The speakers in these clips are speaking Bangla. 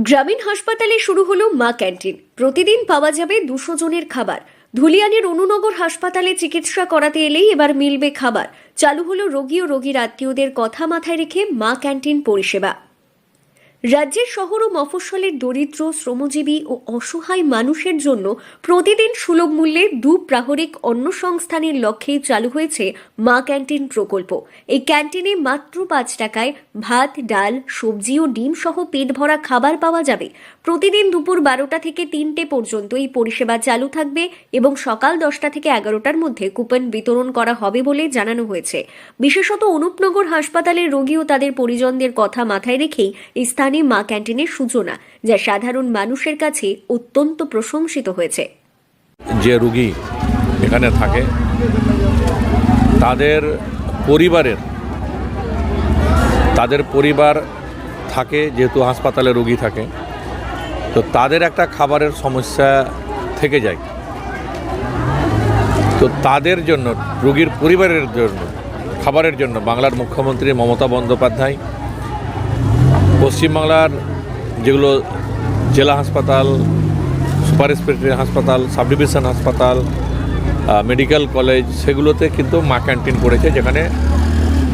গ্রামীণ হাসপাতালে শুরু হলো মা ক্যান্টিন। প্রতিদিন পাওয়া যাবে দুশো জনের খাবার। ধুলিয়ানের অনুনগর হাসপাতালে চিকিৎসা করাতে এলেই এবার মিলবে খাবার। চালু হলো রোগী ও রোগীর আত্মীয়দের কথা মাথায় রেখে মা ক্যান্টিন পরিষেবা। রাজ্যের শহর ও মফস্বলের দরিদ্র, শ্রমজীবী ও অসহায় মানুষের জন্য প্রতিদিন সুলভ মূল্যে দু প্রাহরিক অন্ন সংস্থানের লক্ষ্যে চালু হয়েছে মা ক্যান্টিন প্রকল্প। এই ক্যান্টিনে মাত্র পাঁচ টাকায় ভাত, ডাল, সবজি ও ডিম সহ পেট ভরা খাবার পাওয়া যাবে। প্রতিদিন দুপুর বারোটা থেকে তিনটে পর্যন্ত এই পরিষেবা চালু থাকবে এবং সকাল দশটা থেকে এগারোটার মধ্যে কুপন বিতরণ করা হবে বলে জানানো হয়েছে। বিশেষত অনুপনগর হাসপাতালের রোগী ও তাদের পরিজনদের কথা মাথায় রেখেই এই স্থানে মা ক্যান্টিনের সূচনা যা সাধারণ মানুষের কাছে অত্যন্ত প্রশংসিত হয়েছে। যে রুগী এখানে থাকে, তাদের পরিবারের, তাদের পরিবার থাকে, যেহেতু হাসপাতালে রুগী থাকে, তো তাদের একটা খাবারের সমস্যা থেকে যায়। তো তাদের জন্য, রুগীর পরিবারের জন্য, খাবারের জন্য বাংলার মুখ্যমন্ত্রী মমতা বন্দ্যোপাধ্যায় পশ্চিমবাংলার যেগুলো জেলা হাসপাতাল, সুপার স্পেশালিটি হাসপাতাল সাব ডিভিশন হাসপাতাল মেডিকেল কলেজ, সেগুলোতে কিন্তু মা ক্যান্টিন করেছে যেখানে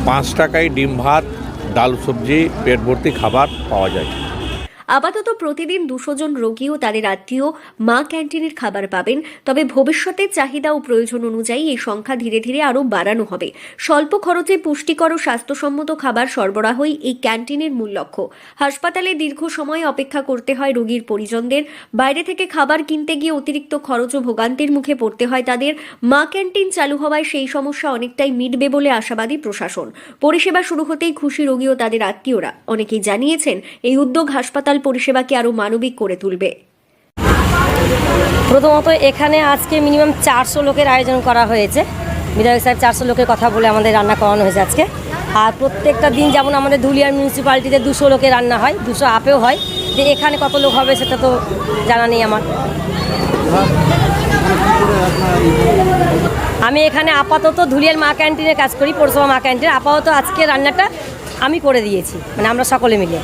পাঁচ টাকায় ডিম ভাত, ডাল সবজি, পেট ভর্তি খাবার পাওয়া যায়। আপাতত প্রতিদিন দুশো জন রোগী ও তাদের আত্মীয় মা ক্যান্টিনের খাবার পাবেন। তবে ভবিষ্যতে চাহিদা ও প্রয়োজন অনুযায়ী এই সংখ্যা ধীরে ধীরে আরও বাড়ানো হবে। স্বল্প খরচে পুষ্টিকর ও স্বাস্থ্যসম্মত খাবার সরবরাহই এই ক্যান্টিনের মূল লক্ষ্য। হাসপাতালে দীর্ঘ সময় অপেক্ষা করতে হয় রোগীর পরিজনদের। বাইরে থেকে খাবার কিনতে গিয়ে অতিরিক্ত খরচ ও ভোগান্তির মুখে পড়তে হয় তাদের। মা ক্যান্টিন চালু হওয়ায় সেই সমস্যা অনেকটাই মিটবে বলে আশাবাদী প্রশাসন। পরিষেবা শুরু হতেই খুশি রোগী ও তাদের আত্মীয়রা। অনেকেই জানিয়েছেন, এই উদ্যোগ হাসপাতাল পরিষেবাকে আরও মানবিক করে তুলবে। প্রথমত এখানে আজকে মিনিমাম চারশো লোকের আয়োজন করা হয়েছে। বিধায়ক সাহেব চারশো লোকের কথা বলে আমাদের রান্না করানো হয়েছে আজকে। আর প্রত্যেকটা দিন যেমন আমাদের ধুলিয়ার মিউনিসিপ্যালিটিতে দুশো লোকের রান্না হয়, দুশো আপেও হয়। যে এখানে কত লোক হবে সেটা তো জানা নেই আমার। আমি এখানে আপাতত ধুলিয়ার মা ক্যান্টিনে কাজ করি, পৌরসভা মা ক্যান্টিনে আপাতত আজকে রান্নাটা আমি করে দিয়েছি মানে আমরা সকলে মিলে।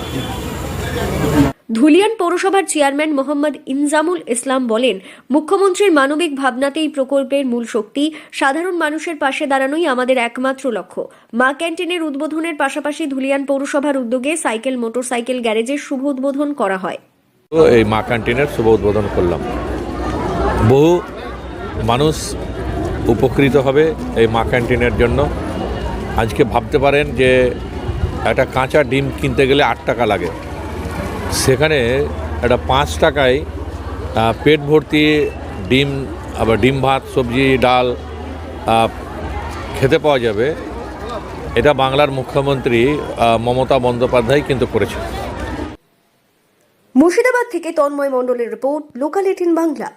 ধুলিয়ান পৌরসভার চেয়ারম্যান মোহাম্মদ ইনজামুল ইসলাম বলেন, মুখ্যমন্ত্রীর মানবিক ভাবনাতেই প্রকল্পের মূল শক্তি সাধারণ মানুষের পাশে দাঁড়ানোই আমাদের একমাত্র লক্ষ্য। মা ক্যান্টিনের উদ্বোধনের পাশাপাশি ধুলিয়ান পৌরসভার উদ্যোগে সাইকেল, মোটরসাইকেল গ্যারেজের শুভ উদ্বোধন করা হয়। এই মা ক্যান্টিনের শুভ উদ্বোধন করলাম। বহু মানুষ উপকৃত হবে এই মা ক্যান্টিনের জন্য। আজকে ভাবতে পারেন যে একটা কাঁচা ডিম কিনতে গেলে আট টাকা লাগে। সেখানে একটা পাঁচ টাকায় পেট ভর্তি ডিম, আবার ডিম ভাত, সবজি, ডাল খেতে পাওয়া যাবে। এটা বাংলার মুখ্যমন্ত্রী মমতা বন্দ্যোপাধ্যায় কিন্তু করেছেন। মুর্শিদাবাদ থেকে তন্ময় মণ্ডলের রিপোর্ট, লোকাল এটিন বাংলা।